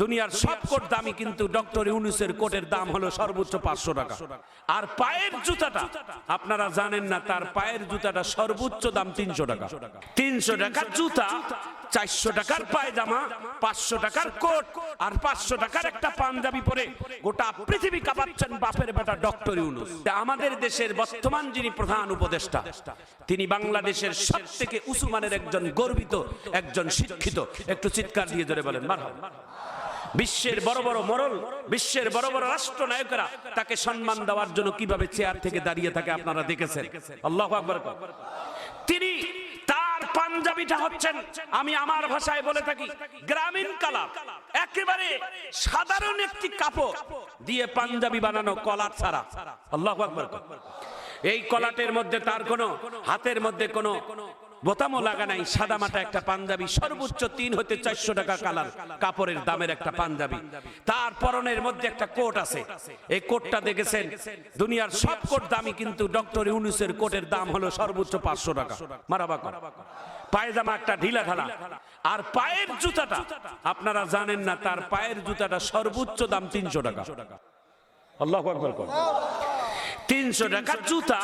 দুনিয়ার সব কোট দামি কিন্তু ডক্টর ইউনুসের কোটের দাম হলো সর্বোচ্চ পাঁচশো টাকা। আর পায়ের জুতাটা, আপনারা জানেন না, তার পায়ের জুতাটা সর্বোচ্চ দাম তিনশো টাকা। তিনশো টাকার জুতা, চারশো টাকার পায়জামা, পাঁচশো টাকার কোট আর পাঁচশো টাকার একটা পাঞ্জাবি পরে গোটা পৃথিবী কাঁপাচ্ছেন বাপের বেটা ডক্টর ইউনুস। আমাদের দেশের বর্তমান যিনি প্রধান উপদেষ্টা, তিনি বাংলাদেশের সব থেকে উসুমানের একজন গর্বিত, একজন শিক্ষিত। একটু চিৎকার দিয়ে ধরে বলেন, মারহাবা। বিশ্বের বড় বড় মরল বিশ্বের বড় বড় রাষ্ট্রনায়করা তাকে সম্মান দেওয়ার জন্য কীভাবে চেয়ার থেকে দাঁড়িয়ে থাকে আপনারা দেখেছেন? আল্লাহ আকবর। তিনি তার পাঞ্জাবিটা হচ্ছেন, আমি আমার ভাষায় বলে থাকি, গ্রামীণ কালার একেবারে সাধারণ একটি কাপড় দিয়ে পাঞ্জাবি বানানো কলার ছাড়া। আল্লাহ আকবর। এই কলাটের মধ্যে তার কোনো, হাতের মধ্যে কোনো বোতামও লাগা নাই সাদা মাটা একটা পাঞ্জাবি সর্বোচ্চ তিন হতে চারশো টাকা কালার কাপড়ের দামের একটা পাঞ্জাবি। তার পরনের মধ্যে একটা কোট আছে। এই কোটটা দেখেছেন? দুনিয়ার সব কোট দামি কিন্তু ডক্টর ইউনুসের কোটের দাম হলো সর্বোচ্চ পাঁচশো টাকা। মারাবা পায়জামা একটা ঢিলা ঢালা। আর পায়ের জুতাটা আপনারা জানেন না তার পায়ের জুতাটা সর্বোচ্চ দাম তিনশো টাকা। আল্লাহ তিনশো টাকার জুতা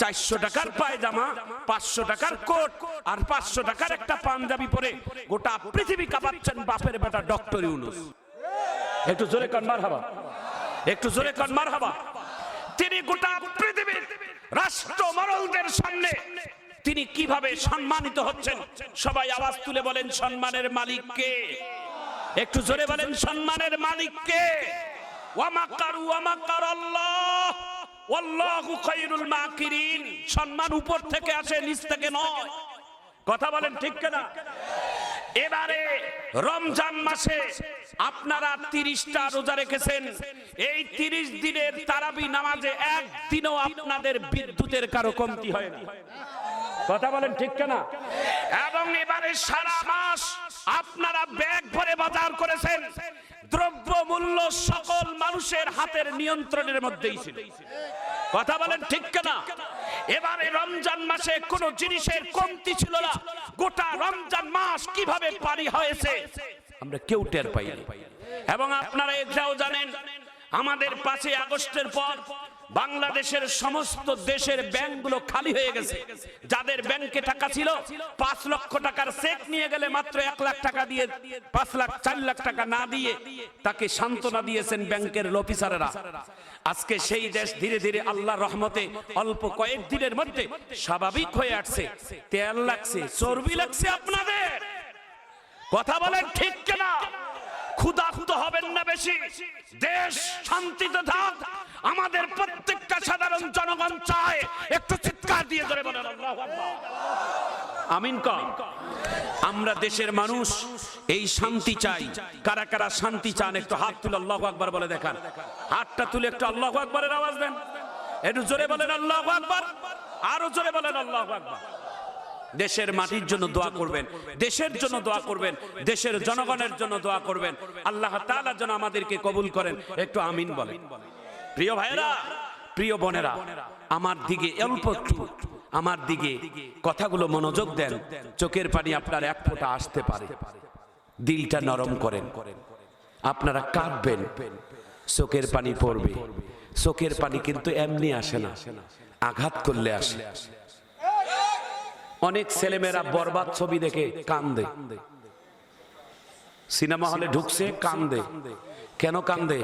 চারশো টাকার পায়জামা, পাঁচশো টাকার কোট আর পাঁচশো টাকার একটা পাঞ্জাবি পরে গোটা পৃথিবী কাঁপাচ্ছেন বাপের বেটা ডক্টর ইউনুস। একটু জোরে কান মার হাবা একটু জোরে কান মার হাবা তিনি গোটা পৃথিবীর রাষ্ট্র মরলদের সামনে তিনি কীভাবে সম্মানিত হচ্ছেন? সবাই আওয়াজ তুলে বলেন, সম্মানের মালিক কে? একটু জোরে বলেন, সম্মানের মালিক কে? ওয়ামাকারু ওয়ামাকার আল্লাহ। সম্মান উপর থেকে আসে, নিচ থেকে নয়। কথা বলেন ঠিক কিনা? এবারে রমজান মাসে আপনারা তিরিশটা রোজা রেখেছেন। এই তিরিশ দিনের তারাবি নামাজে একদিনও আপনাদের বিদ্যুতের কারও কমতি হয় না। কথা বলেন ঠিক কিনা? এবং এবারে সারা মাস আপনারা ব্যাগ ভরে বাজার করেছেন। দ্রব্য মূল্য সকল মানুষের হাতের নিয়ন্ত্রণের মধ্যেই ছিল। কথা বলেন ঠিক কেনা? এবারে রমজান মাসে কোন জিনিসের কমতি ছিল না। গোটা রমজান মাস কীভাবে পারি হয়েছে, আমরা কেউ টের পাইনি। এবং আপনারা এটাও জানেন, আমাদের পাঁচই আগস্টের পর বাংলাদেশের সমস্ত দেশের ব্যাংকগুলো খালি হয়ে গেছে। যাদের ব্যাংকে টাকা ছিল, পাঁচ লক্ষ টাকার চেক নিয়ে গেলে মাত্র এক লাখ টাকা দিয়ে, পাঁচ লাখ, চার লাখ টাকা না দিয়ে তাকে সান্ত্বনা দিয়েছেন ব্যাংকের অফিসারেরা। আজকে সেই দেশ ধীরে ধীরে আল্লাহ রহমতে অল্প কয়েক দিনের মধ্যে স্বাভাবিক হয়ে আসছে। তেল লাগছে, চর্বি লাগছে আপনাদের। কথা বলেন ঠিক কিনা? ক্ষুধার্ত হবেন না বেশি। দেশ শান্তিতে থাক। আমাদের প্রত্যেকটা সাধারণ জনগণ চায়, একটু চিৎকার দিয়ে ধরে বলেন আমিন ক। আমরা দেশের মানুষ, এই শান্তি চাই। কারা কারা শান্তি চান, একটু হাত তুলে আল্লাহু আকবার বলে দেখান। হাতটা তুলে একটু আল্লাহু আকবারের আওয়াজ দেন। একটু জোরে বলেন, আল্লাহু আকবার। আরও জোরে বলেন, আল্লাহু আকবার। দেশের মাটির জন্য দোয়া করবেন, দেশের জন্য দোয়া করবেন, দেশের জনগণের জন্য দোয়া করবেন। আল্লাহ তাআলা যেন আমাদেরকে কবুল করেন। একটু আমিন বলেন। প্রিয় ভাইরা প্রিয় বোনেরা, আমার দিকে অল্প আমার দিকে কথাগুলো মনোযোগ দেন, চোখের পানি আপনার এক ফোঁটা আসতে পারে। দিলটা নরম করেন, আপনারা কাঁদবেন, চোখের পানি পড়বে। চোখের পানি কিন্তু এমনি আসে না, আঘাত করলে আসে। অনেক ছেলেমেয়েরা বরবাদ ছবি দেখে কান্দে। সিনেমা হলে ঢুকছে, কান্দে। কেন কান্দে?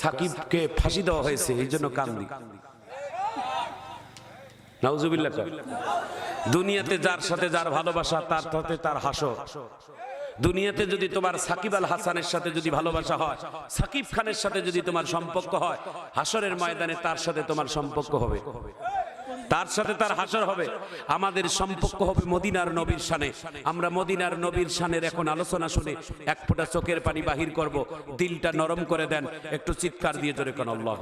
সাকিবকে ফাঁসি দেওয়া হয়েছে, এই জন্য কান্দি। দুনিয়াতে যার সাথে যার ভালোবাসা, তার সাথে তার হাসো দুনিয়াতে যদি তোমার সাকিব আল হাসানের সাথে যদি ভালোবাসা হয়, সাকিব খানের সাথে যদি তোমার সম্পর্ক হয়, হাসরের ময়দানে তার সাথে তোমার সম্পর্ক হবে। তার সাথে তার হাসর হবে। আমাদের সম্পর্ক হবে মদিনার নবীর সানে আমরা মদিনার নবীর সানের এখন আলোচনা শুনে এক ফোঁটা চোখের পানি বাহির করব। দিলটা নরম করে দেন। একটু চিৎকার দিয়ে জোরে কোন, আল্লাহ